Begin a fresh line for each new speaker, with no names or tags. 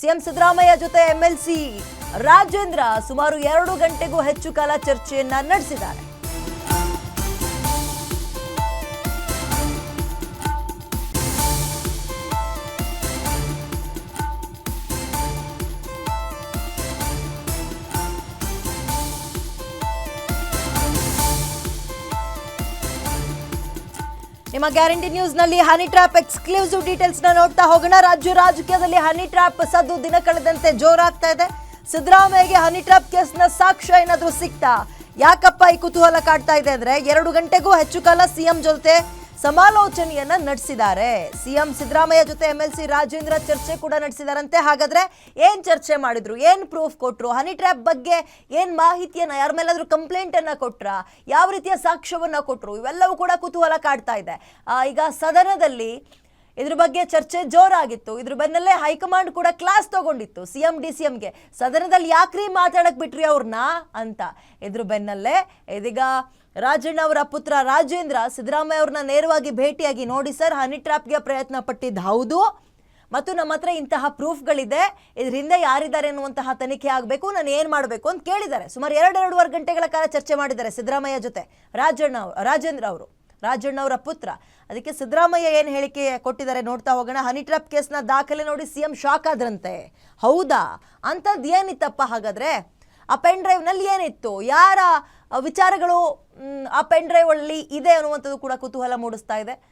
CM Siddaramaiah ಜೊತೆ MLC Rajendra ಸುಮಾರು ಎರಡು ಗಂಟೆಗೂ ಹೆಚ್ಚು ಕಾಲ ಚರ್ಚೆಯನ್ನ ನಡೆಸಿದ್ದಾರೆ. ನಿಮ್ಮ ಗ್ಯಾರಂಟಿ ನ್ಯೂಸ್ನಲ್ಲಿ ಹನಿ ಟ್ರಾಪ್ ಎಕ್ಸ್ಕ್ಲೂಸಿವ್ ಡೀಟೇಲ್ಸ್ನ ನೋಡ್ತಾ ಹೋಗೋಣ. ರಾಜ್ಯ ರಾಜಕೀಯದಲ್ಲಿ ಹನಿ ಟ್ರಾಪ್ ಸದ್ದು ದಿನ ಕಳೆದಂತೆ ಜೋರಾಗ್ತಾ ಇದೆ. ಸಿದ್ದರಾಮಯ್ಯಗೆ ಹನಿ ಟ್ರ್ಯಾಪ್ ಕೇಸ್ನ ಸಾಕ್ಷ್ಯ ಏನಾದ್ರೂ ಸಿಕ್ತಾ? ಯಾಕಪ್ಪ ಈ ಕುತೂಹಲ ಕಾಡ್ತಾ ಇದೆ ಅಂದ್ರೆ ಎರಡು ಗಂಟೆಗೂ ಹೆಚ್ಚು ಕಾಲ ಸಿಎಂ ಜೊತೆ ಸಮಾಲೋಚನೆಯನ್ನ ನಡೆಸಿದ್ದಾರೆ. ಸಿಎಂ ಸಿದ್ದರಾಮಯ್ಯ ಜೊತೆ ಎಂ ಎಲ್ ಸಿ ರಾಜೇಂದ್ರ ಚರ್ಚೆ ಕೂಡ ನಡೆಸಿದಾರಂತೆ. ಹಾಗಾದ್ರೆ ಏನ್ ಚರ್ಚೆ ಮಾಡಿದ್ರು? ಏನ್ ಪ್ರೂಫ್ ಕೊಟ್ರು? ಹನಿ ಟ್ರ್ಯಾಪ್ ಬಗ್ಗೆ ಏನ್ ಮಾಹಿತಿಯನ್ನ ಯಾರ ಮೇಲಾದ್ರೂ ಕಂಪ್ಲೇಂಟ್ ಅನ್ನ ಕೊಟ್ರ? ಯಾವ ರೀತಿಯ ಸಾಕ್ಷ್ಯವನ್ನ ಕೊಟ್ರು? ಇವೆಲ್ಲವೂ ಕೂಡ ಕುತೂಹಲ ಕಾಡ್ತಾ ಇದೆ. ಈಗ ಸದನದಲ್ಲಿ ಇದ್ರ ಬಗ್ಗೆ ಚರ್ಚೆ ಜೋರಾಗಿತ್ತು. ಇದ್ರ ಬೆನ್ನಲ್ಲೇ ಹೈಕಮಾಂಡ್ ಕೂಡ ಕ್ಲಾಸ್ ತಗೊಂಡಿತ್ತು. ಸಿಎಂ ಡಿ ಗೆ ಸದನದಲ್ಲಿ ಯಾಕ್ರಿ ಮಾತಾಡಕ್ ಬಿಟ್ರಿ ಅವ್ರನ್ನ ಅಂತ. ಇದ್ರ ಬೆನ್ನಲ್ಲೇ ಇದೀಗ ರಾಜಣ್ಣ ಅವರ ಪುತ್ರ ರಾಜೇಂದ್ರ ಸಿದ್ದರಾಮಯ್ಯ ಅವ್ರನ್ನ ನೇರವಾಗಿ ಭೇಟಿಯಾಗಿ ನೋಡಿ ಸರ್ ಹನಿ ಟ್ರಾಪ್ಗೆ ಪ್ರಯತ್ನ ಪಟ್ಟಿದ್ದು ಹೌದು. ಮತ್ತು ನಮ್ಮ ಹತ್ರ ಇಂತಹ ಪ್ರೂಫ್ಗಳಿದೆ. ಇದ್ರ ಹಿಂದೆ ಯಾರಿದ್ದಾರೆ ಅನ್ನುವಂತಹ ತನಿಖೆ ಆಗಬೇಕು, ನಾನು ಏನು ಮಾಡಬೇಕು ಅಂತ ಕೇಳಿದ್ದಾರೆ. ಸುಮಾರು ಎರಡು ಎರಡೂವರೆ ಗಂಟೆಗಳ ಕಾಲ ಚರ್ಚೆ ಮಾಡಿದ್ದಾರೆ ಸಿದ್ದರಾಮಯ್ಯ ಜೊತೆ ರಾಜಣ್ಣ ರಾಜೇಂದ್ರ ಅವರು. ರಾಜಣ್ಣ ಅವರ ಪುತ್ರ. ಅದಕ್ಕೆ ಸಿದ್ದರಾಮಯ್ಯ ಏನು ಹೇಳಿಕೆ ಕೊಟ್ಟಿದ್ದಾರೆ ನೋಡ್ತಾ ಹೋಗೋಣ. ಹನಿ ಟ್ರಾಪ್ ಕೇಸ್ನ ದಾಖಲೆ ನೋಡಿ ಸಿಎಂ ಶಾಕ್ ಆದ್ರಂತೆ. ಹೌದಾ? ಅಂಥದ್ದು ಏನಿತ್ತಪ್ಪ ಹಾಗಾದ್ರೆ. ಆ ಪೆನ್ ಡ್ರೈವ್ನಲ್ಲಿ ಏನಿತ್ತು? ಯಾರ ವಿಚಾರಗಳು ಆ ಪೆನ್ ಡ್ರೈವ್ ಅಲ್ಲಿ ಇದೆ ಅನ್ನುವಂಥದ್ದು ಕೂಡ ಕುತೂಹಲ ಮೂಡಿಸ್ತಾ ಇದೆ.